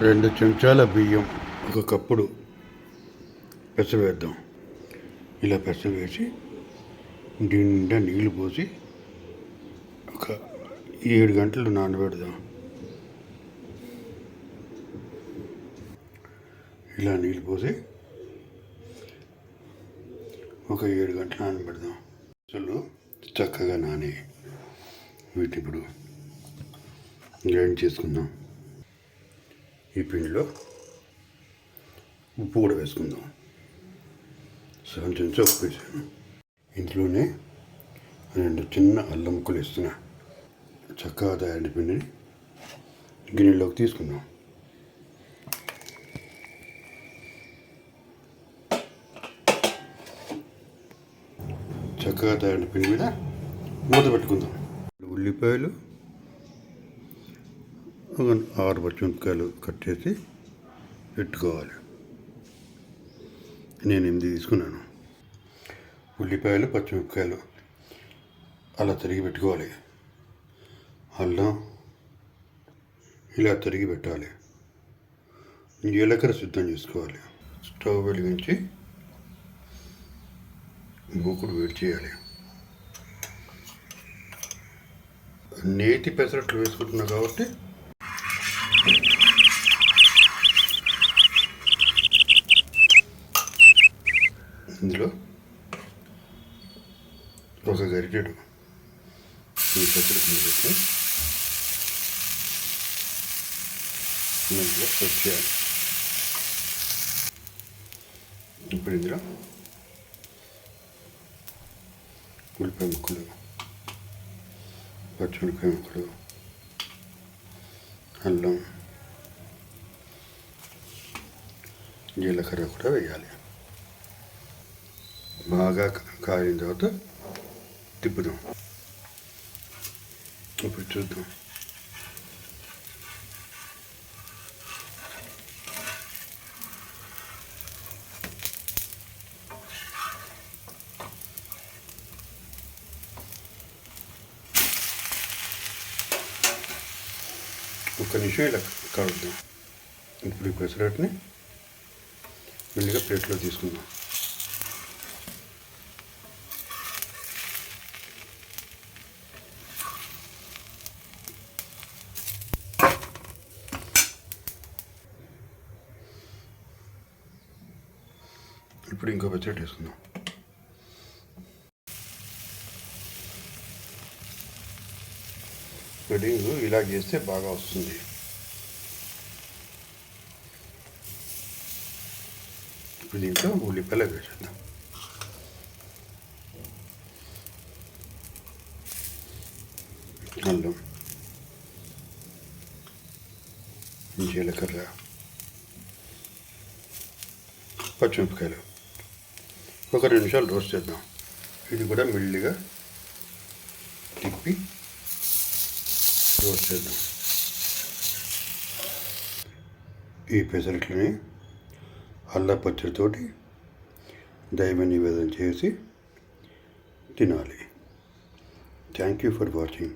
రెండు చెంచాల బియ్యం. ఒక కప్పుడు పెసవేద్దాం ఇలా పెసవేసి నిండా నీళ్ళు పోసి ఒక ఏడు గంటలు నానబెడదాం. ఇలా నీళ్ళు పోసి ఒక ఏడు గంటలు నానబెడదాం. అసలు చక్కగా నాని. వీటి ఇప్పుడు గ్రైండ్ చేసుకుందాం. ఈ పిండిలో ఉప్పు కూడా వేసుకుందాం. సగం చెంచా ఉప్పు వేసాను ఇంట్లోనే రెండు చిన్న అల్లం ముక్కలు ఇస్తున్నా చక్కగా తయారీ పిండిని గిన్నెలోకి తీసుకుందాం. చక్కగా తయారీ పిండి మీద మూత పెట్టుకుందాం. ఉల్లిపాయలు ఆరు పచ్చిమిరపకాయలు కట్ చేసి పెట్టుకోవాలి. నేను ఎనిమిది తీసుకున్నాను. ఉల్లిపాయలు పచ్చిమిరపకాయలు అలా తరిగి పెట్టుకోవాలి. అల్లం ఇలా తరిగి పెట్టాలి. జీలకర్ర సిద్ధం చేసుకోవాలి. స్టవ్ వెలిగించి మూకుడు వేడి చేయాలి. నేతి పెసరట్లు వేసుకుంటున్నా కాబట్టి ఇందులో ఒక గరిటెడు ఈ పెసరట్లు వేసి ఇందులో చేయాలి. ఇప్పుడు ఇందులో ఉల్లిపాయ ముక్కలు పచ్చిమిరపకాయ ముక్కలు అల్లం జీలకర్ర కూడా వేయాలి. బాగా కాగిన తర్వాత తిప్పుదాం. ఇప్పుడు చూద్దాం. ఒక్క నిమిషం ఇలా కావద్దాం ఇప్పుడు ఈ పెసరట్ని మెల్లిగా ప్లేట్లో తీసుకుందాం. ఇప్పుడు ఇంకో పచ్చడి వేసుకుందాం. వెడ్డింగ్ ఇలా చేస్తే బాగా వస్తుంది. ఇప్పుడు దీంట్లో ఉల్లిపాయలు వేసేద్దాం అల్లం జీలకర్ర పచ్చిమిరపకాయలు. ఒక రెండు నిమిషాలు రోస్ట్ చేద్దాం. ఇది కూడా మెల్లిగా తిప్పి రోస్ట్ చేద్దాం. ఈ పెసరట్లని అల్ల పచ్చడితోటి దైవ నివేదన చేసి తినాలి. Thank you for watching